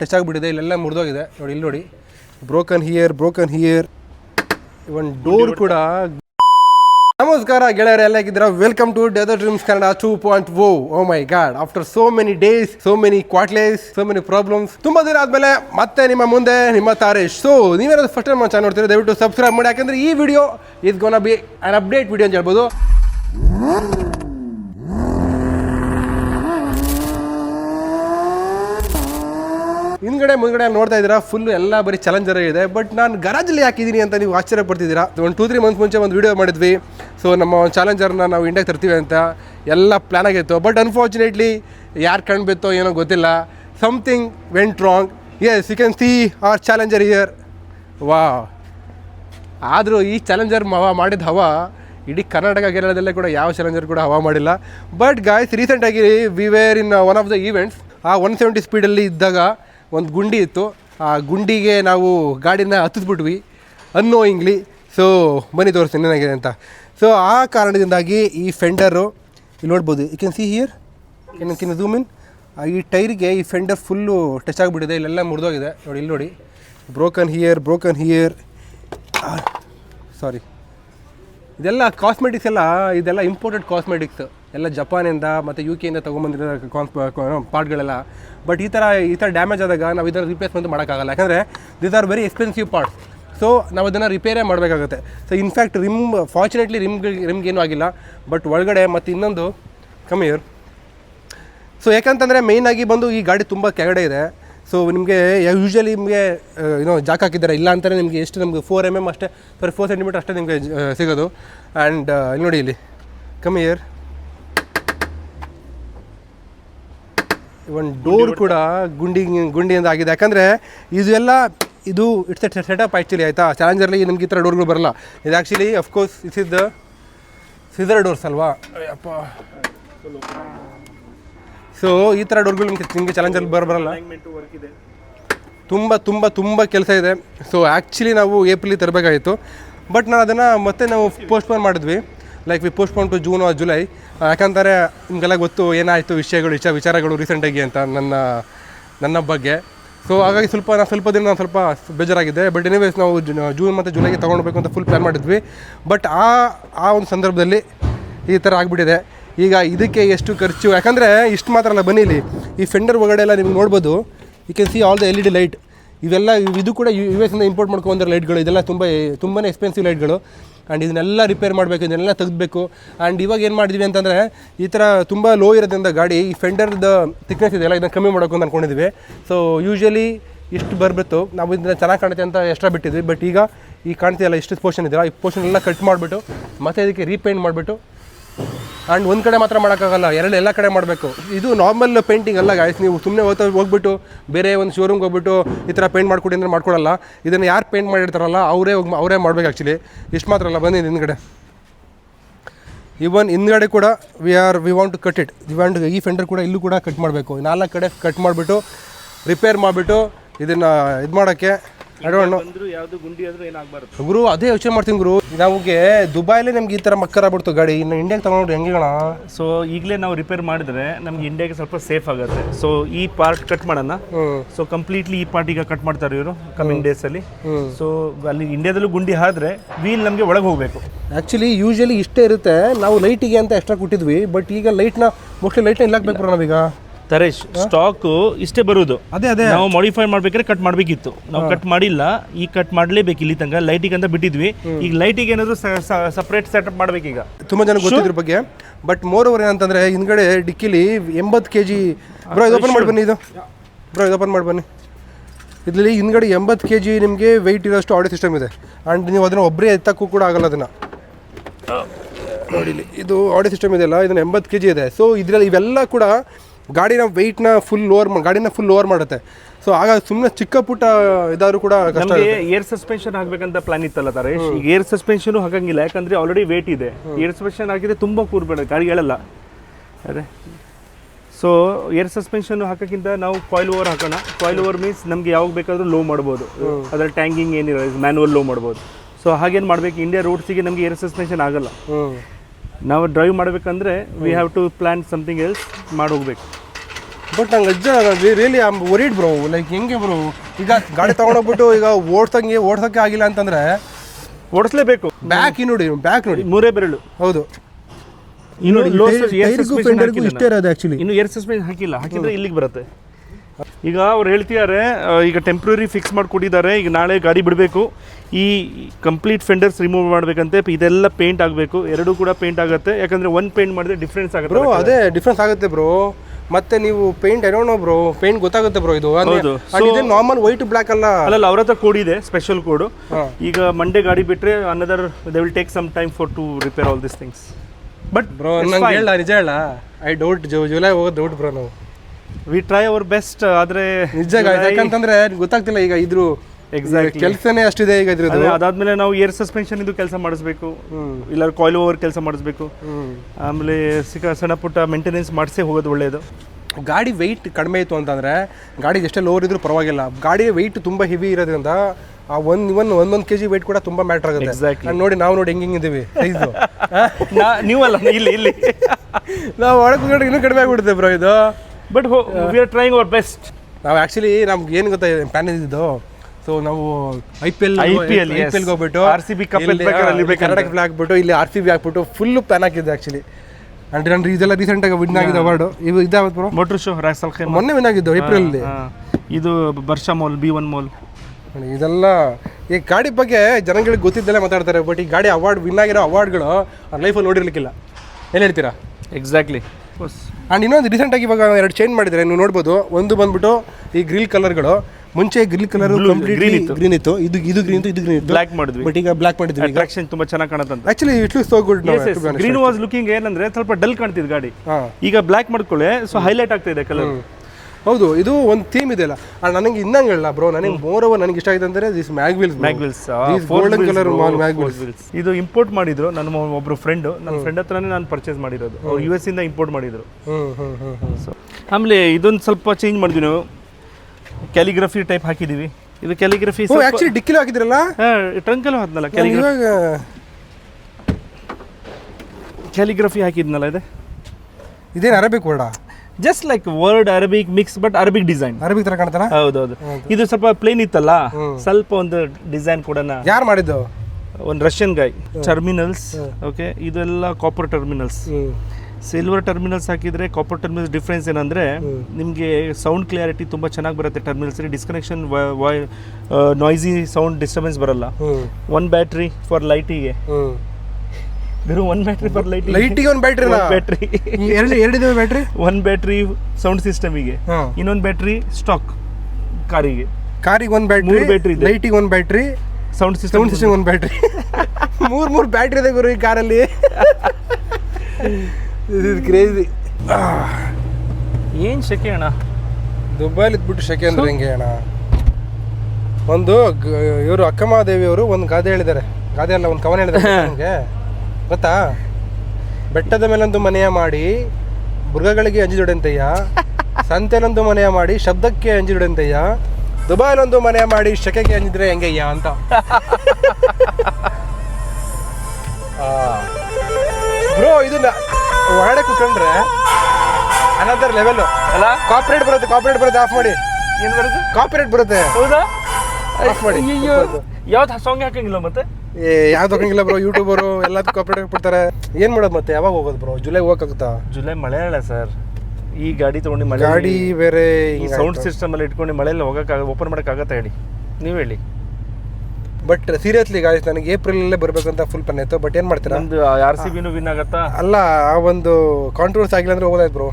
Touch ಆಗಿಬಿಟ್ಟಿದೆ ಇಲ್ಲೆಲ್ಲ ಮುರಿದೋಗಿದೆ. ನೋಡಿ ಇಲ್ಲಿ ನೋಡಿ. Broken here broken here even door ಕೂಡ ನಮಸ್ಕಾರ ಗೆಳೆಯರೆ ಎಲ್ಲ ಹೇಗಿದ್ದೀರಾ? Welcome to the other dreams Kannada two point O oh my god after so many days so many ಕ್ವಾಟ್ಲೇಸ್ so many problems ತುಂಬಾ ದಿನ ಆದ್ಮೇಲೆ ಮತ್ತೆ ನಿಮ್ಮ ಮುಂದೆ ನಿಮ್ಮ ತಾರೇಶ್. ಸೊ ನೀವೇನಾದ್ರು ಫಸ್ಟ್ ಟೈಮ್ ಚಾನಲ್ ನೋಡ್ತೀರಾ ದಯವಿಟ್ಟು ಸಬ್ಸ್ಕ್ರೈಬ್ ಮಾಡಿ. ಯಾಕಂದ್ರೆ ಈ video is gonna be an update video ಅಂತ ಹೇಳ್ಬೋದು. ಹಿಂದ್ಗಡೆ ಮುಂದ್ಗಡೆ ನೋಡ್ತಾ ಇದ್ದೀರಾ ಫುಲ್ ಎಲ್ಲ ಬರೀ ಚಾಲೆಂಜರ್ ಇದೆ. ಬಟ್ ನಾನು ಗರಾಜಲ್ಲಿ ಹಾಕಿದ್ದೀನಿ ಅಂತ ನೀವು ಆಶ್ಚರ್ಯ ಪಡ್ತಿದ್ದೀರಾ? ಒಂದು ಟೂ ತ್ರೀ ಮಂತ್ಸ್ ಮುಂಚೆ ಒಂದು ವಿಡಿಯೋ ಮಾಡಿದ್ವಿ. ಸೊ ನಮ್ಮ ಚಾಲೆಂಜರ್ನ ನಾವು ಇಂಡಿಯಾಗೆ ತರ್ತೀವಿ ಅಂತ ಎಲ್ಲ ಪ್ಲ್ಯಾನ್ ಆಗಿತ್ತು. ಬಟ್ ಅನ್ಫಾರ್ಚುನೇಟ್ಲಿ ಯಾರು ಕಣ್ಬಿತ್ತೋ ಏನೋ ಗೊತ್ತಿಲ್ಲ. Something went wrong as you can see our challenger here ವಾ ಆದರೂ ಈ ಚಾಲೆಂಜರ್ ಹವಾ ಮಾಡಿದ ಹವಾ ಇಡೀ ಕರ್ನಾಟಕ ಕೇರಳದಲ್ಲೇ ಕೂಡ ಯಾವ ಚಾಲೆಂಜರ್ ಕೂಡ ಹವಾ ಮಾಡಿಲ್ಲ. ಬಟ್ ಗಾಯ್ಸ್ ರೀಸೆಂಟಾಗಿ we were in one of the events ಆ ಒನ್ ಸೆವೆಂಟಿ ಸ್ಪೀಡಲ್ಲಿ ಇದ್ದಾಗ ಒಂದು ಗುಂಡಿ ಇತ್ತು. ಆ ಗುಂಡಿಗೆ ನಾವು ಗಾಡಿನ ಹತ್ತಿಸ್ಬಿಟ್ವಿ. ಅನ್ನೋಯಿಂಗ್ಲಿ ಸೊ ಬನ್ನಿ ತೋರಿಸ್ತೀನಿ ಏನಾಗಿದೆ ಅಂತ. ಸೊ ಆ ಕಾರಣದಿಂದಾಗಿ ಈ ಫೆಂಡರು ಇಲ್ಲಿ ನೋಡ್ಬೋದು. You can see here can kin zoom in ಈ ಟೈರ್ಗೆ ಈ ಫೆಂಡರ್ ಫುಲ್ಲು ಟಚ್ ಆಗಿಬಿಟ್ಟಿದೆ. ಇಲ್ಲೆಲ್ಲ ಮುರಿದೋಗಿದೆ. ನೋಡಿ, ಇಲ್ಲಿ ನೋಡಿ. ಬ್ರೋಕನ್ ಹಿಯರ್ ಬ್ರೋಕನ್ ಹಿಯರ್ ಸಾರಿ ಇದೆಲ್ಲ ಕಾಸ್ಮೆಟಿಕ್ಸ್ ಎಲ್ಲ, ಇದೆಲ್ಲ ಇಂಪೋರ್ಟೆಡ್ ಕಾಸ್ಮೆಟಿಕ್ಸ್ ಎಲ್ಲ ಜಪಾನಿಂದ ಮತ್ತು ಯು ಕೆಯಿಂದ ತೊಗೊಂಬಂದಿರೋ ಕಾನ್ಸ್ ಪಾರ್ಟ್ಗಳೆಲ್ಲ ಬಟ್ ಈ ಥರ ಈ ಥರ ಡ್ಯಾಮೇಜ್ ಆದಾಗ ನಾವು ಇದರ ರಿಪ್ಲೇಸ್ಮೆಂಟ್ ಮಾಡೋಕ್ಕಾಗಲ್ಲ. ಯಾಕಂದರೆ this are very expensive parts so ನಾವು ಅದನ್ನು ರಿಪೇರೇ ಮಾಡಬೇಕಾಗುತ್ತೆ. So in fact rim fortunately ರಿಮ್ಗೆ ರಿಮ್ಗೇನೂ ಆಗಿಲ್ಲ. ಬಟ್ ಒಳಗಡೆ ಮತ್ತು ಇನ್ನೊಂದು ಕಮ್ಮಿ ಇವ್ರು ಸೊ ಯಾಕಂತಂದರೆ ಮೇಯ್ನಾಗಿ ಬಂದು ಈ ಗಾಡಿ ತುಂಬ ಕೆಳಗಡೆ ಇದೆ. ಸೊ ನಿಮಗೆ ಯೂಶ್ವಲಿ ನಿಮಗೆ ಏನೋ ಜಾಕ್ ಹಾಕಿದ್ದಾರೆ. ಇಲ್ಲ ಅಂತಾರೆ ನಿಮಗೆ ಎಷ್ಟು ನಮಗೆ ಫೋರ್ ಎಂ ಎಂ ಅಷ್ಟೇ ಸರಿ ಫೋರ್ ಸೆಂಟಿಮೀಟರ್ ಅಷ್ಟೇ ನಿಮಗೆ ಆ, ಸಿಗೋದು. ಆ್ಯಂಡ್ ಇಲ್ಲಿ ನೋಡಿ ಇಲ್ಲಿ. ಕಮ್ಮಿ ಇಯರ್ ಒಂದು ಡೋರ್ ಕೂಡ ಗುಂಡಿ ಗುಂಡಿಯಿಂದ ಆಗಿದೆ. ಯಾಕಂದರೆ ಇದೆಲ್ಲ ಇದು ಇಟ್ಸ್ ಎಟ್ ಸೆಟಪ್ ಆ್ಯಕ್ಚುಲಿ ಆಯಿತಾ? ಚಾಲೆಂಜರ್ಲಿ ನಿಮ್ಗೆ ಈ ಥರ ಡೋರ್ಗಳು ಬರಲ್ಲ. ಇದು actually of course is is the scissor doors ಅಲ್ವಾ? ಅಪ್ಪ ಸೊ ಈ ಥರ ಡೋರ್ಗಳು ನಿಮಗೆ ನಿಮಗೆ ಚಾಲೆಂಜಲ್ಲಿ ಬರ ಬರಲ್ಲ. ತುಂಬ ತುಂಬ ತುಂಬ ಕೆಲಸ ಇದೆ. ಸೊ ಆ್ಯಕ್ಚುಲಿ ನಾವು ಏಪ್ರಿಲಿ ತರಬೇಕಾಗಿತ್ತು. ಬಟ್ ನಾನು ಅದನ್ನು ಮತ್ತೆ ನಾವು ಪೋಸ್ಟ್ಪೋನ್ ಮಾಡಿದ್ವಿ. Like we postpone to June or July ಯಾಕಂದರೆ ನಿಮಗೆಲ್ಲ ಗೊತ್ತು ಏನಾಯಿತು ವಿಷಯಗಳು ವಿಷಯ ವಿಚಾರಗಳು ರೀಸೆಂಟಾಗಿ ಅಂತ ನನ್ನ ನನ್ನ ಬಗ್ಗೆ. ಸೊ ಹಾಗಾಗಿ ಸ್ವಲ್ಪ ನಾನು ಸ್ವಲ್ಪ ದಿನ ನಾನು ಸ್ವಲ್ಪ ಬೇಜಾರಾಗಿದೆ. ಬಟ್ ಎನಿವೇಸ್ ನಾವು ಜೂನ್ ಮತ್ತು ಜುಲೈಗೆ ತೊಗೊಳ್ಬೇಕು ಅಂತ ಫುಲ್ ಪ್ಲ್ಯಾನ್ ಮಾಡಿದ್ವಿ. ಬಟ್ ಆ ಆ ಒಂದು ಸಂದರ್ಭದಲ್ಲಿ ಈ ಥರ ಆಗಿಬಿಟ್ಟಿದೆ. ಈಗ ಇದಕ್ಕೆ ಎಷ್ಟು ಖರ್ಚು? ಯಾಕಂದರೆ ಇಷ್ಟು ಮಾತ್ರ ಅಲ್ಲ, ಬನ್ನಿ ಇಲ್ಲಿ. ಈ ಫೆಂಡರ್ ಒಳಗಡೆ ಎಲ್ಲ ನಿಮ್ಗೆ ನೋಡ್ಬೋದು. You can see all the L E D light ಇವೆಲ್ಲ ಇದು ಕೂಡ ಯು ಎಸ್ ಇಂದ ಇಂಪೋರ್ಟ್ ಮಾಡ್ಕೊಂಡ್ರೆ ಲೈಟ್ಗಳು ಇದೆಲ್ಲ ತುಂಬ ತುಂಬಾ ಎಕ್ಸ್ಪೆನ್ಸಿವ್ ಲೈಟ್ಗಳು ಆ್ಯಂಡ್ ಇದನ್ನೆಲ್ಲ ರಿಪೇರ್ ಮಾಡಬೇಕು, ಇದನ್ನೆಲ್ಲ ತೆಗೆದಬೇಕು. ಆ್ಯಂಡ್ ಇವಾಗ ಏನು ಮಾಡಿದ್ವಿ ಅಂತಂದರೆ, ಈ ಥರ ತುಂಬ ಲೋ ಇರೋದ್ರಿಂದ ಗಾಡಿ, ಈ ಫೆಂಡರ್ದ ಥಿಕ್ನೆಸ್ ಇದೆಯಲ್ಲ, ಇದನ್ನು ಕಮ್ಮಿ ಮಾಡೋಕೆ ಅಂತ ಅಂದ್ಕೊಂಡಿದ್ವಿ ಸೊ ಯೂಶ್ವಲಿ ಇಷ್ಟು ಬರಬೇಕು ನಾವು ಇದನ್ನ ಚೆನ್ನಾಗಿ ಕಾಣುತ್ತೆ ಅಂತ ಎಕ್ಸ್ಟ್ರಾ ಬಿಟ್ಟಿದ್ವಿ. ಬಟ್ ಈಗ ಈ ಕಾಣ್ತಿದೆಯಲ್ಲ, ಇಷ್ಟು ಪೋರ್ಷನ್ ಇದೆಯಲ್ಲ, ಈ ಪೋರ್ಷನ್ ಎಲ್ಲ ಕಟ್ ಮಾಡಿಬಿಟ್ಟು ಮತ್ತೆ ಇದಕ್ಕೆ ರೀಪೇಂಟ್ ಮಾಡಿಬಿಟ್ಟು ಆ್ಯಂಡ್ ಒಂದು ಕಡೆ ಮಾತ್ರ ಮಾಡೋಕ್ಕಾಗಲ್ಲ, ಎರಡು ಎಲ್ಲ ಕಡೆ ಮಾಡಬೇಕು. ಇದು ನಾರ್ಮಲ್ ಪೇಂಟಿಂಗ್ ಅಲ್ಲ ಗಾಯ್ಸ್ ನೀವು ಸುಮ್ಮನೆ ಹೋಗ್ತಾ ಹೋಗ್ಬಿಟ್ಟು ಬೇರೆ ಒಂದು ಶೋರೂಮ್ಗೆ ಹೋಗ್ಬಿಟ್ಟು ಈ ಥರ ಪೇಂಟ್ ಮಾಡ್ಕೊಡಿ ಅಂದ್ರೆ ಮಾಡ್ಕೊಡಲ್ಲ. ಇದನ್ನು ಯಾರು ಪೇಂಟ್ ಮಾಡಿರ್ತಾರಲ್ಲ, ಅವರೇ ಹೋಗಿ ಅವರೇ ಮಾಡಬೇಕು ಆ್ಯಕ್ಚುಲಿ ಇಷ್ಟು ಮಾತ್ರ ಅಲ್ಲ ಬಂದಿದ್ದು ಹಿಂದ್ಗಡೆ. ಇವನ್ ಹಿಂದ್ಗಡೆ ಕೂಡ we are we want to cut it we want ಈ ಫೆಂಡರ್ ಕೂಡ ಇಲ್ಲೂ ಕೂಡ ಕಟ್ ಮಾಡಬೇಕು. ನಾಲ್ಕು ಕಡೆ ಕಟ್ ಮಾಡಿಬಿಟ್ಟು ರಿಪೇರ್ ಮಾಡಿಬಿಟ್ಟು ಇದನ್ನು ಇದು ಮಾಡೋಕ್ಕೆ ಬಂದ್ರು ಯಾವ್ದು ಗುಂಡಿ ಆದ್ರೂ ಏನಾಗ್ಬಾರ್ದು ಗುರು ಅದೇ ಯೋಚನೆ ಮಾಡ್ತೀನಿ ಗುರು. ನಮಗೆ ದುಬೈಲಿ ನಮ್ಗೆ ಈ ತರ ಮಕ್ಕರ ಬಿಡ್ತು ಗಾಡಿ. ಇನ್ನು ಇಂಡಿಯಾಗೆ ತಗೊಂಡ್ರೆ ಹೆಂಗೆ ಗಣ ಸೊ ಈಗಲೇ ನಾವು ರಿಪೇರ್ ಮಾಡಿದ್ರೆ ನಮ್ಗೆ ಇಂಡಿಯಾಗೆ ಸ್ವಲ್ಪ ಸೇಫ್ ಆಗುತ್ತೆ. ಸೊ ಈ ಪಾರ್ಟ್ ಕಟ್ ಮಾಡೋಣ. ಸೊ ಕಂಪ್ಲೀಟ್ಲಿ ಈ ಪಾರ್ಟ್ ಈಗ ಕಟ್ ಮಾಡ್ತಾರೆ ಇವರು ಕಮಿಂಗ್ ಡೇಸ್ ಅಲ್ಲಿ. ಸೊ ಅಲ್ಲಿ ಇಂಡಿಯಾದಲ್ಲೂ ಗುಂಡಿ ಆದ್ರೆ ವೀಲ್ ನಮಗೆ ಒಳಗೆ ಹೋಗ್ಬೇಕು. ಆಕ್ಚುಲಿ ಯೂಶಲಿ ಇಷ್ಟೇ ಇರುತ್ತೆ. ನಾವು ಲೈಟಿಗೆ ಅಂತ ಎಕ್ಸ್ಟ್ರಾ ಕೊಟ್ಟಿದ್ವಿ ಬಟ್ ಈಗ ಲೈಟ್ನ ಮೋಸ್ಟ್ಲಿ ಲೈಟ್ನ ಇಲ್ಲ ಹಾಕ್ಬೇಕು ನಾವೀಗ. ತರೇಶ್ ಸ್ಟಾಕ್ ಇಷ್ಟೇ ಬರುವುದು ಅದೇ ಅದೇ. ನಾವು ಮಾಡಿಫೈ ಮಾಡ್ಬೇಕಾದ್ರೆ ಕಟ್ ಮಾಡಬೇಕಿತ್ತು. ನಾವು ಕಟ್ ಮಾಡಿಲ್ಲ ಈ ಕಟ್ ಮಾಡಲೇಬೇಕು ಇಲ್ಲಿ ತನಕ ಲೈಟಿಗೆ ಅಂತ ಬಿಟ್ಟಿದ್ವಿ. ಈಗ ಲೈಟಿಗೆ ಏನಾದ್ರು ಸಪ್ರೇಟ್ ಸೆಟಪ್ ಈಗ ತುಂಬ ಜನ ಗೊತ್ತಿದ್ರ ಬಗ್ಗೆ ಬಟ್ ಮೋರ್ ಓವರ್ ಏನಂತಂದ್ರೆ ಹಿಂದ್ಗಡೆ ಡಿಕ್ಕಿಲಿ ಎಂಬತ್ತು ಕೆ ಜಿ ಬ್ರೋ ಇದು ಓಪನ್ ಮಾಡಿ ಬನ್ನಿ ಇದು. ಬ್ರೋ ಇದು ಓಪನ್ ಮಾಡಿ ಬನ್ನಿ. ಇದರಲ್ಲಿ ಹಿಂದ್ಗಡೆ ಎಂಬತ್ತು ಕೆ ಜಿ ನಿಮಗೆ ವೆಯ್ಟ್ ಇರೋಷ್ಟು ಆಡಿಯೋ ಸಿಸ್ಟಮ್ ಇದೆ. ಆ್ಯಂಡ್ ನೀವು ಅದನ್ನು ಒಬ್ಬರೇ ಎತ್ತಕ್ಕೂ ಕೂಡ ಆಗಲ್ಲ ಅದನ್ನು. ನೋಡಿ ಇಲ್ಲಿ ಇದು ಆಡಿಯೋ ಸಿಸ್ಟಮ್ ಇದೆಯಲ್ಲ ಇದನ್ನು ಎಂಬತ್ತು ಕೆ ಜಿ ಇದೆ. ಸೊ ಇದರಲ್ಲಿ ಇವೆಲ್ಲ ಕೂಡ ಗಾಡಿನ ವೆಯ್ಟ್ನ ಫುಲ್ ಲೋವರ್ ಗಾಡಿನ ಫುಲ್ ಲೋವರ್ ಮಾಡುತ್ತೆ. ಸೊ ಆಗ ಸುಮ್ಮನೆ ಚಿಕ್ಕ ಪುಟ್ಟ ಇದಾದರೂ ಕೂಡ ಕಷ್ಟ ನಮಗೆ ಏರ್ ಸಸ್ಪೆನ್ಷನ್ ಹಾಕ್ಬೇಕಂತ ಪ್ಲಾನ್ ಇತ್ತಲ್ಲ ತರೇಶ್? ಈಗ ಏರ್ ಸಸ್ಪೆನ್ಷನ್ ಹಾಕಂಗಿಲ್ಲ ಯಾಕಂದ್ರೆ ಆಲ್ರೆಡಿ ವೇಟ್ ಇದೆ. ಏರ್ ಸಸ್ಪೆನ್ಷನ್ ಹಾಕಿದ್ರೆ ತುಂಬ ಕೂರ್ಬೇಡ ಗಾಡಿ ಹೇಳಲ್ಲ. ಅದೇ. ಸೊ ಏರ್ ಸಸ್ಪೆನ್ಷನ್ ಹಾಕೋಕ್ಕಿಂತ ನಾವು ಕಾಯಿಲ್ ಓವರ್ ಹಾಕೋಣ. ಕಾಯಿಲ್ ಓವರ್ ಮೀನ್ಸ್ ನಮ್ಗೆ ಯಾವಾಗ ಬೇಕಾದರೂ ಲೋ ಮಾಡ್ಬೋದು. ಅದರ ಟ್ಯಾಂಕಿಂಗ್ ಏನಿರೋ ಮ್ಯಾನುವಲ್ ಲೋ ಮಾಡ್ಬೋದು. ಸೊ ಹಾಗೇನು ಮಾಡ್ಬೇಕು? ಇಂಡಿಯಾ ರೋಡ್ಸಿಗೆ ನಮಗೆ ಏರ್ ಸಸ್ಪೆನ್ಷನ್ ಆಗಲ್ಲ. ನಾವು ಡ್ರೈವ್ ಮಾಡಬೇಕಂದ್ರೆ we have to plan something else ಮಾಡೋಗ್ಬೇಕು but ನಂಗೆ ಅಜ್ಜ really am worried bro like ಹೆಂಗೆ ಬ್ರೋ ಈಗ ಗಾಡಿ ತೊಗೊಂಡೋಗ್ಬಿಟ್ಟು ಈಗ ಓಡ್ಸಂಗೆ ಓಡ್ಸೋಕ್ಕೆ ಆಗಿಲ್ಲ ಅಂತಂದ್ರೆ ಓಡಿಸ್ಲೇಬೇಕು. ಬ್ಯಾಕ್ ನೋಡಿ ಬ್ಯಾಕ್ ನೋಡಿ. ಮೂರೇ ಬೆರಳು. ಹೌದು. ಇನ್ನು ಹಾಕಿಲ್ಲ ಇಷ್ಟೇ ಇರೋದು ಆ್ಯಕ್ಚುಲಿ ಇನ್ನು ಏರ್ ಸಸ್ಪೆನ್ಷನ್ ಹಾಕಿಲ್ಲ. ಹಾಕಿದ್ರೆ ಇಲ್ಲಿಗೆ ಬರುತ್ತೆ. ಈಗ ಅವ್ರು ಹೇಳ್ತಿದ್ದಾರೆ ಈಗ ಟೆಂಪ್ರರಿ ಫಿಕ್ಸ್ ಮಾಡಿಕೊಟ್ಟಿದ್ದಾರೆ ಈಗ ನಾಳೆ ಗಾಡಿ ಬಿಡಬೇಕು. ಈ ಕಂಪ್ಲೀಟ್ ಫೆಂಡರ್ಸ್ ರಿಮೂವ್ ಮಾಡಬೇಕಂತೆ ಇದೆಲ್ಲ ಪೇಂಟ್ ಆಗಬೇಕು. ಎರಡೂ ಕೂಡ ಪೇಂಟ್ ಆಗುತ್ತೆ ಯಾಕಂದ್ರೆ ಒಂದು ಪೇಂಟ್ ಮಾಡಿದ್ರೆ ಡಿಫ್ರೆನ್ಸ್ ಬ್ರೋ ಅದೇ ಡಿಫ್ರೆನ್ಸ್ ಆಗುತ್ತೆ ಬ್ರೋ ಮತ್ತೆ ನೀವು ಪೇಂಟ್ ನೋ ಬ್ರೋ ಪೇಂಟ್ ಗೊತ್ತಾಗುತ್ತೆ ಬ್ರೋ ಇದು. ನಾರ್ಮಲ್ ವೈಟ್ ಬ್ಲ್ಯಾಕ್ ಅಲ್ಲ. ಅಲ್ಲ ಅವ್ರ ಹತ್ರ ಕೋಡ್ ಇದೆ ಸ್ಪೆಷಲ್ ಕೋಡು ಈಗ ಮಂಡೇ ಗಾಡಿ ಬಿಟ್ಟರೆ another day will take some time for to repair all this things but bro ನಂಗೆ ಹೇಳ ನಿಜ ಹೇಳ ಐ ಡೌಟ್ ಜುಲೈ ಹೋಗೋದು ಡೌಟ್ ಬ್ರೋ ನಾವು. ವಿ ಟ್ರೈ ಅವರ್ ಬೆಸ್ಟ್ ಆದರೆ ನಿಜ guys, ಯಾಕಂತಂದ್ರೆ ಗೊತ್ತಾಗ್ತಿಲ್ಲ ಈಗ ಇದ್ರು ಎಕ್ಸಾಕ್ಟ್ ಕೆಲಸನೇ ಅಷ್ಟಿದೆ ಈಗ ಇದ್ರದ್ದು. ಅದೇ ಅದಾದ್ಮೇಲೆ ನಾವು ಏರ್ ಸಸ್ಪೆನ್ಷನ್ ಇದು ಕೆಲಸ ಮಾಡಿಸ್ಬೇಕು. ಇಲ್ಲ ಕಾಯಿಲ್ ಓವರ್ ಕೆಲಸ ಮಾಡಿಸ್ಬೇಕು. ಆಮೇಲೆ ಸಿಕ್ಕ ಸಣ್ಣ ಪುಟ್ಟ ಮೇಂಟೆನೆನ್ಸ್ ಮಾಡಿಸೇ ಹೋಗೋದು ಒಳ್ಳೆಯದು ಗಾಡಿ ವೆಯ್ಟ್ ಕಡಿಮೆ ಇತ್ತು ಅಂತಂದ್ರೆ ಗಾಡಿ ಎಷ್ಟೇ ಲೋವರ್ ಇದ್ರೂ ಪರವಾಗಿಲ್ಲ. ಗಾಡಿ ವೆಯ್ಟ್ ತುಂಬಾ ಹೆವಿ ಇರೋದ್ರಿಂದ ಆ ಒಂದ್ ಇವನ್ ಒಂದೊಂದು ಕೆಜಿ ವೆಯ್ಟ್ ಕೂಡ ತುಂಬಾ ಮ್ಯಾಟರ್ ಆಗುತ್ತೆ. Exactly. ನಾನ್ ನೋಡಿ ನಾವು ನೋಡಿ ಹೆಂಗ್ ಇದೀವಿ ಸೈಜು ನೀವಲ್ಲ ಇಲ್ಲಿ ಇಲ್ಲಿ. ನಾವು ಒಳಗೆ ಇನ್ನೂ ಕಡಿಮೆ ಆಗ್ಬಿಡುತ್ತೆ ಬ್ರೋ ಇದು. But we are trying our best ನಾವು ಆ್ಯಕ್ಚುಲಿ ನಮ್ಗೆ ಏನು ಗೊತ್ತಾ ಪ್ಯಾನ್ ಇದ್ದಿದ್ದು? ಸೊ ನಾವು I P L IPL, I yes. P ಎಲ್ಗೆ ಹೋಗ್ಬಿಟ್ಟು ಆರ್ ಸಿ ಬಿ ಎತ್ಬೇಕಾದ್ರೆ ಅಲ್ಲಿ. ಕರ್ನಾಟಕ ಫ್ಲಾಗ್ ಹಾಕ್ಬಿಟ್ಟು ಇಲ್ಲಿ ಆರ್ ಸಿ ಬಿ ಹಾಕ್ಬಿಟ್ಟು ಫುಲ್ಲು ಪ್ಯಾನ್ ಹಾಕಿದ್ದೆ ಆ್ಯಕ್ಚುಲಿ ಅಂಡ್ ನಾನು ಇದೆಲ್ಲ ರೀಸೆಂಟಾಗಿ ವಿನ್ ಆಗಿದ್ದ ಅವಾರ್ಡು ಇವು ಇದಾವತ್ತು bro motor show Ras Al Khaimah ಮೊನ್ನೆ ವಿನ್ ಆಗಿದ್ದು ಏಪ್ರಿಲಲ್ಲಿ ಇದು Barsha mall B one mall ಇದೆಲ್ಲ ಈ ಗಾಡಿ ಬಗ್ಗೆ ಜನಗಳಿಗೆ ಗೊತ್ತಿದ್ದಲ್ಲೇ ಮಾತಾಡ್ತಾರೆ ಬಟ್ ಈ ಗಾಡಿ ಅವಾರ್ಡ್ ವಿನ್ ಆಗಿರೋ ಅವಾರ್ಡ್ಗಳು ಅವ್ರ ಲೈಫಲ್ಲಿ ನೋಡಿರ್ಲಿಕ್ಕಿಲ್ಲ. ಏನು ಹೇಳ್ತೀರಾ? ಎಕ್ಸಾಕ್ಟ್ಲಿ ಆ್ಯಂಡ್ ಇನ್ನೊಂದು ರೀಸೆಂಟಾಗಿ ಇವಾಗ ಎರಡು ಚೇಂಜ್ ಮಾಡಿದರೆ ನೀವು ನೋಡ್ಬೋದು. ಒಂದು ಬಂದ್ಬಿಟ್ಟು ಈ ಗ್ರಿಲ್ ಕಲರ್ಗಳು ಮುಂಚೆ ಗ್ರಿಲ್ ಕಲರ್ ಕಂಪ್ಲೀಟ್. ಗ್ರೀನ್ ಇತ್ತು. ಇದು ಇದು ಗ್ರೀನ್ ಇತ್ತು ಇದು ಗ್ರೀನ್ ಇತ್ತು. ಬ್ಲ್ಯಾಕ್ ಮಾಡಿದ್ವಿ. ಬಟ್ ಈಗ ಬ್ಲ್ಯಾಕ್ ಮಾಡಿದ್ವಿ ಅಟ್ರಾಕ್ಷನ್ ತುಂಬಾ ಚೆನ್ನಾಗಿ ಕಾಣತ್ತಂತ. Actually it looks so good green was looking ಏನಂದ್ರೆ ಸ್ವಲ್ಪ ಡಲ್ ಕಾಣ್ತಿದ್ ಗಾಡಿ. ಈಗ ಬ್ಲಾಕ್ ಮಾಡ್ಕೊಳ್ಳೆ. ಸೊ ಹೈಲೈಟ್ ಆಗ್ತಾ ಇದೆ ಕಲರ್ ಹೌದು ಇದು ಒಂದು ಥೀಮ್ ಇದೆಯಲ್ಲ ನನಗೆ ಇನ್ನಂಗೆ ಹೇಳಲ್ಲ ಬ್ರೋ ನನಗೆ ಮೋರ್ ಓವರ್ ನನಗೆ ಇಷ್ಟ ಆಯ್ತು ಅಂದರೆ this mag wheels mag wheels golden colour mag wheels ಇದು ಇಂಪೋರ್ಟ್ ಮಾಡಿದ್ರು ನನ್ನ ಒಬ್ಬರು ಫ್ರೆಂಡ್ ನನ್ನ ಫ್ರೆಂಡ್ ಹತ್ರನೇ ನಾನು ಪರ್ಚೇಸ್ ಮಾಡಿರೋದು. ಅವ್ರು ಯು ಎಸ್ ಇಂದ ಇಂಪೋರ್ಟ್ ಮಾಡಿದ್ರು. ಆಮೇಲೆ ಇದೊಂದು ಸ್ವಲ್ಪ ಚೇಂಜ್ ಮಾಡಿದ್ವಿ ನಾವು. ಕ್ಯಾಲಿಗ್ರಫಿ ಟೈಪ್ ಹಾಕಿದೀವಿ. ಇದು ಕ್ಯಾಲಿಗ್ರಫಿ ಆಕ್ಚುಲಿ ಡಿಕ್ಕಿಲು ಹಾಕಿದ್ರಲ್ಲ? ಟ್ರಂಕಲ್ಲೂ ಹಾದ್ನಲ್ಲ ಕ್ಯಾಲಿಗ್ರಫಿ ಕ್ಯಾಲಿಗ್ರಫಿ ಹಾಕಿದ್ನಲ್ಲ ಇದೆ? ಇದೇನು Arabic ವರ್ಡಾ just like word Arabic mix but Arabic design Arabic ತರ ಕಾಣ್ತಾನ? ಹೌದೌದು. ಇದು ಸ್ವಲ್ಪ ಪ್ಲೇನ್ ಇತ್ತಲ್ಲ? ಸ್ವಲ್ಪ ಒಂದು ಡಿಸೈನ್ ಕೂಡ ಯಾರು ಮಾಡಿದ್ದು? ಒಂದು ರಷ್ಯನ್ ಗಾಯ್ ಟರ್ಮಿನಲ್ಸ್ ಓಕೆ ಇದೆಲ್ಲ ಕಾಪರ್ ಟರ್ಮಿನಲ್ಸ್ ಸಿಲ್ವರ್ ಟರ್ಮಿನಲ್ಸ್ ಹಾಕಿದ್ರೆ ಕಾಪರ್ ಟರ್ಮಿನಲ್ಸ್ ಡಿಫ್ರೆನ್ಸ್ ಏನಂದ್ರೆ ನಿಮಗೆ ಸೌಂಡ್ ಕ್ಲಿಯಾರಿಟಿ ತುಂಬ ಚೆನ್ನಾಗಿ ಬರುತ್ತೆ terminals disconnection noisy sound disturbance ಬರಲ್ಲ. ಒನ್ ಬ್ಯಾಟ್ರಿ ಫಾರ್ ಲೈಟಿಗೆ ಬರೀ ಒನ್ ಬ್ಯಾಟ್ರಿ ಫಾರ್ ಲೈಟ್ ಲೈಟಿಗೆ ಒಂದು ಬ್ಯಾಟ್ರಿ ಬ್ಯಾಟ್ರಿ ಎರಡು ಎರಡಿದಾವೆ ಬ್ಯಾಟ್ರಿ ಒನ್ ಬ್ಯಾಟ್ರಿ ಸೌಂಡ್ ಸಿಸ್ಟಮಿಗೆ ಇನ್ನೊಂದು ಬ್ಯಾಟ್ರಿ ಸ್ಟಾಕ್ ಕಾರಿಗೆ. ಕಾರಿಗೆ ಒಂದು ಬ್ಯಾಟ್ರಿ ಬ್ಯಾಟ್ರಿ. ಲೈಟಿಗೆ ಒಂದು battery sound system sound system ಒಂದು ಬ್ಯಾಟ್ರಿ ಮೂರು. ಮೂರು ಬ್ಯಾಟ್ರಿ ಇದೆ ಗುರು ಈ ಕಾರಲ್ಲಿ. ಇದು ಕ್ರೇಜಿ ಏನು ಶೆಕೆ ಅಣ್ಣ? ದುಬೈಲಿ ಇದ್ಬಿಟ್ಟು ಶೆಕೆ ಅಂದ್ರೆ ಹೆಂಗೆ ಅಣ್ಣ? ಒಂದು ಇವರು ಅಕ್ಕಮಹಾದೇವಿ ಅವರು ಒಂದು ಗಾದೆ ಹೇಳಿದ್ದಾರೆ. ಗಾದೆ ಅಲ್ಲ ಒಂದು ಕವನ ಹೇಳಿದ್ದಾರೆ ನನಗೆ ಗೊತ್ತಾ? ಬೆಟ್ಟದ ಮೇಲೊಂದು ಮನೆಯ ಮಾಡಿ ಮೃಗಗಳಿಗೆ ಅಂಜಿದುಡೆಂತಯ್ಯ ಸಂತೆನೊಂದು ಮನೆಯ ಮಾಡಿ ಶಬ್ದಕ್ಕೆ ಅಂಜಿದೊಡೆಂತಯ್ಯ ದುಬೈಲೊಂದು ಮನೆಯ ಮಾಡಿ ಶಕೆಗೆ ಅಂಜಿದ್ರೆ ಹೆಂಗಯ್ಯ ಅಂತ. ಬ್ರೋ ಇದನ್ನ ಹೊರಡೆ ಹೊರಗಡೆ ಕುತ್ಕೊಂಡ್ರೆ ಅನದರ್ ಲೆವೆಲ್ ಅಲ್ಲ? ಕಾಪರೇಟ್ ಬರುತ್ತೆ ಕಾಪರೇಟ್ ಬರುತ್ತೆ ಆಫ್ ಮಾಡಿ. ಏನ್ ಬರುತ್ತೆ? ಕಾಪರೇಟ್ ಬರುತ್ತೆ. ಹೌದಾ? ಆಫ್ ಮಾಡಿ. ಯಾವ್ದು ಸಾಂಗ್ ಹಾಕಂಗಿಲ್ಲ ಮತ್ತೆ? ಯಾವ್ದು ಹೋಗಂಗಿಲ್ಲ ಬ್ರೋ ಯೂಟ್ಯೂಬರು ಎಲ್ಲದಕ್ಕೂ ಅಪ್ಡೇಟ್ ಬಿಡ್ತಾರೆ ಏನ್ ಮಾಡೋದು ಮತ್ತೆ? ಯಾವಾಗ ಹೋಗೋದು ಬ್ರೋ ಜುಲೈ ಹೋಗಕ್ಕಾಗುತ್ತಾ ಜುಲೈ ಮಳೆ ಅಲ್ಲ ಸರ್ ಈ ಗಾಡಿ ತಗೊಂಡು ಮಳೆ ಗಾಡಿ ಬೇರೆ ಈ ಸೌಂಡ್ ಸಿಸ್ಟಮ್ ಅಲ್ಲಿ ಇಟ್ಕೊಂಡು ಮಳೆಯಲ್ಲಿ ಹೋಗಕ್ಕೆ ಓಪನ್ ಮಾಡಕ್ ಆಗತ್ತಾ ಹೇಳಿ? ನೀವು ಹೇಳಿ. ಬಟ್ ಸೀರಿಯಸ್ಲಿ ಗಾಯ್ಸ್ ನನಗೆ ಏಪ್ರಿಲಲ್ಲೇ ಬರ್ಬೇಕಂತ ಫುಲ್ ಪ್ಲಾನ್ ಇತ್ತು ಬಟ್ ಏನು ಮಾಡ್ತೀರಾ? ಒಂದು ಆರ್ ಸಿ ಬಿನೂ ವಿನ್ ಆಗತ್ತಾ? ಅಲ್ಲ ಆ ಒಂದು ಕಾಂಟ್ರವರ್ಸ್ ಆಗಿಲ್ಲ ಅಂದ್ರೆ ಹೋಗೋದಾಯ್ತು ಬ್ರೋ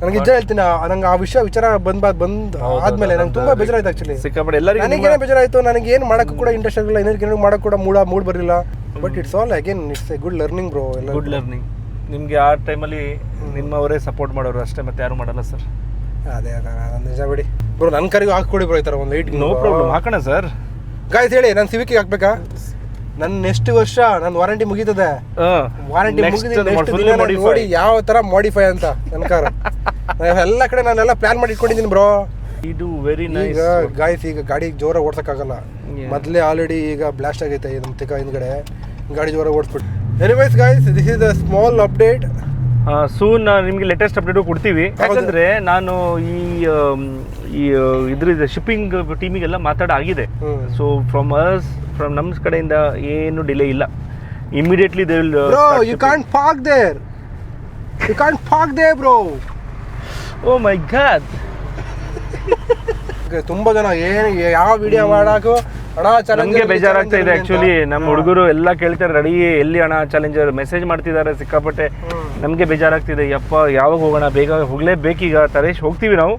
ನನಗೆ ನಿಜ ಹೇಳ್ತೀನಿ ಆ- ನಂಗೆ ಆ ವಿಷಯ ವಿಚಾರ ಬಂದ್ ಬಾದ್ ಬಂದ್ ಆದ್ಮೇಲೆ ನಂಗೆ ತುಂಬಾ ಬೇಜಾರಾಯ್ತು ಆಕ್ಚುಲಿ ಸಿಕ್ಕಾಪಟ್ಟೆ ಎಲ್ಲರಿಗೂ ನನಗೇನು ಬೇಜಾರಾಯ್ತು ನನಗೆ ಏನು ಮಾಡಕ್ಕೂ ಕೂಡ ಇಂಟ್ರೆಸ್ಟ್ ಆಗಿಲ್ಲ ಏನೇನು ಮಾಡಕ್ಕೆ ಕೂಡ ಮೂಡ ಮೂಡ್ ಬರಲಿಲ್ಲ. But it's all again it's a good learning bro ಎಲ್ಲ ಗುಡ್ ಲರ್ನಿಂಗ್ ನಿಮಗೆ ಆ ಟೈಮಲ್ಲಿ ನಿಮ್ಮವರೇ ಸಪೋರ್ಟ್ ಮಾಡೋರು ಅಷ್ಟೇ ಮತ್ತೆ ಯಾರು ಮಾಡಲ್ಲ ಸರ್ ಅದೇ ಅದೇ ಅದೇ ನಿಜ ಬಿಡಿ. ಬ್ರೋ ನನ್ನ ಕರಿಗೂ ಹಾಕ್ಕೊಡಿ ಬ್ರೋ ಈ ಥರ ಒಂದು ಲೈಟ್ ನೋ ಪ್ರಾಬ್ಲಮ್ ಹಾಕೋಣ ಸರ್ ಗಾಯ್ಸ್ ಹೇಳಿ ನಾನು ಸಿವಿಕಿಗೆ ಹಾಕ್ಬೇಕಾ? ನನ್ನ ನೆಕ್ಸ್ಟ್ ವರ್ಷ ನನ್ನ ವಾರಂಟಿ ಮುಗೀತದೆ. ವಾರಂಟಿ ಮುಗಿದ ನೋಡಿ ಯಾವ ತರ ಮಾಡಿಫೈ ಅಂತ ನನ್ನ ಕಾರ್ ಎಲ್ಲ ಕಡೆ ನಾನೆಲ್ಲ ಪ್ಲಾನ್ ಮಾಡಿ ಇಟ್ಕೊಂಡಿದ್ದೀನಿ ಬ್ರೋ ಇದು ವೆರಿ ನೈಸ್ ಈಗ ಗಾಯ್ಸ್ ಈಗ ಗಾಡಿ ಜೋರ ಓಡ್ಸಕ್ಕಾಗಲ್ಲ. ಮೊದಲೇ ಆಲ್ರೆಡಿ ಈಗ ಬ್ಲಾಸ್ಟ್ ಆಗೈತೆ ನಮ್ಮ ತಿಕ್ಕ ಹಿಂದ್ಗಡೆ. ಗಾಡಿ ಜೋರ ಓಡಿಸ್ಬಿಟ್ಟು. Anyways guys this is a small update soon ನಿಮಗೆ ಲೇಟೆಸ್ಟ್ ಅಪ್ಡೇಟು ಕೊಡ್ತೀವಿ. ಯಾಕಂದ್ರೆ ನಾನು ಈ ಈ ಇದ್ರ ಶಿಪ್ಪಿಂಗ್ ಟೀಮಿಗೆಲ್ಲ ಮಾತಾಡ ಆಗಿದೆ. Hmm. So from us from ನಮ್ಮ ಕಡೆಯಿಂದ ಏನು ಡಿಲೇ ಇಲ್ಲ. Immediately they will you can't park there you can't park they bro oh my god ತುಂಬಾ ಜನ ಏನು ಯಾವ ವಿಡಿಯೋ ಮಾಡಾಕು? ನಮಗೆ ಬೇಜಾರಾಗ್ತಾ ಇದೆ ಆಕ್ಚುಲಿ ನಮ್ಮ ಹುಡುಗರು ಎಲ್ಲ ಕೇಳ್ತಾರೆ ರೆಡಿ ಎಲ್ಲಿ ಹಣ ಚಾಲೆಂಜರ್ ಮೆಸೇಜ್ ಮಾಡ್ತಿದ್ದಾರೆ ಸಿಕ್ಕಾಪಟ್ಟೆ. ನಮಗೆ ಬೇಜಾರಾಗ್ತಿದೆ ಯಪ್ಪ ಯಾವಾಗ ಹೋಗೋಣ? ಬೇಗ ಹೋಗ್ಲೇಬೇಕೀಗ ತರೇಶ್ ಹೋಗ್ತೀವಿ ನಾವು.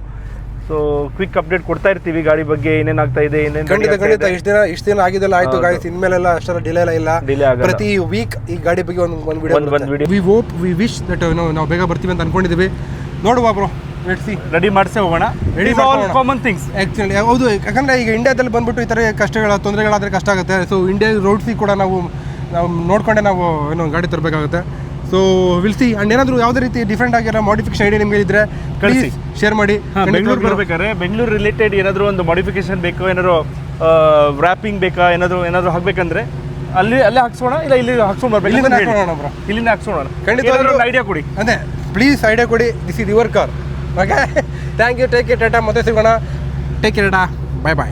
ಸೊ ಕ್ವಿಕ್ ಅಪ್ಡೇಟ್ ಕೊಡ್ತಾ ಇರ್ತೀವಿ ಗಾಡಿ ಬಗ್ಗೆ ಏನೇನಾಗ್ತಾ ಇದೆ ಏನೇನು ಖಂಡಿತ ಖಂಡಿತ. ಇಷ್ಟ ದಿನ ಇಷ್ಟ ದಿನ ಆಗಿದೆಲ್ಲ ಆಯ್ತು ಗಾಡಿ ಗಾಯ್ಸ್ ಇನ್ಮೇಲೆಲ್ಲ ಅಷ್ಟರ ಡಿಲೇ ಎಲ್ಲ ಇಲ್ಲ. ಪ್ರತಿ ವೀಕ್ ಈ ಗಾಡಿ ಬಗ್ಗೆ ಒಂದು ಒಂದು video we hope we wish that ನಾವು ಬೇಗ ಬರ್ತೀವಿ ಅಂತ ಅನ್ಕೊಂಡಿದ್ದೀವಿ. ನೋಡುವ ಬ್ರೋ. ರೆಡಿ ಮಾಡಿಸೇ ಹೋಗೋಣ. Ready all common things actually ಹೌದು ಯಾಕಂದರೆ ಈಗ ಇಂಡಿಯಾದಲ್ಲಿ ಬಂದ್ಬಿಟ್ಟು ಈ ಥರ ಕಷ್ಟಗಳ ತೊಂದರೆಗಳಾದರೆ ಕಷ್ಟ ಆಗುತ್ತೆ. ಸೊ ಇಂಡಿಯಾ ರೋಡ್ಸಿ ಕೂಡ ನಾವು ನಾವು ನೋಡ್ಕೊಂಡೆ ನಾವು ಏನೋ ಗಾಡಿ ತರಬೇಕಾಗುತ್ತೆ. ಸೊ ವಿಲ್ ಸಿ ಅಂಡ್ ಏನಾದರೂ ಯಾವುದೇ ರೀತಿ ಡಿಫ್ರೆಂಟ್ ಆಗಿರೋ ಮಾಡಿಫಿಕೇಶನ್ ಐಡಿಯಾ ನಿಮಗೆ ಇದ್ದರೆ ಕಳಿಸಿ. ಶೇರ್ ಮಾಡಿ. ಬೆಂಗಳೂರು ಬರ್ಬೇಕಾದ್ರೆ ಬೆಂಗಳೂರು ರಿಲೇಟೆಡ್ ಏನಾದರೂ ಒಂದು ಮಾಡಿಫಿಕೇಶನ್ ಬೇಕು ಏನಾದ್ರು ವ್ರಾಪಿಂಗ್ ಬೇಕಾ ಏನಾದರೂ ಏನಾದರೂ ಹಾಕ್ಬೇಕಂದ್ರೆ ಅಲ್ಲಿ ಅಲ್ಲೇ ಹಾಕ್ಸೋಣ ಇಲ್ಲ ಇಲ್ಲಿ ಹಾಕ್ಸ್ಕೊಂಡು ಬರ್ಬೇಕು ಇಲ್ಲಿಂದ. ಹಾಕ್ಸೋಣ. ಇಲ್ಲಿಂದ ಹಾಕ್ಸೋಣ. ಖಂಡಿತ ಐಡಿಯಾ ಕೊಡಿ. ಅದೇ ಪ್ಲೀಸ್ ಐಡಿಯಾ ಕೊಡಿ. This is your car okay thank you take care Tata ಮತ್ತೆ ಸಿಗೋಣ ಟೇಕ್ ಕೇರ್ ಟಾಟಾ ಬಾಯ್ ಬಾಯ್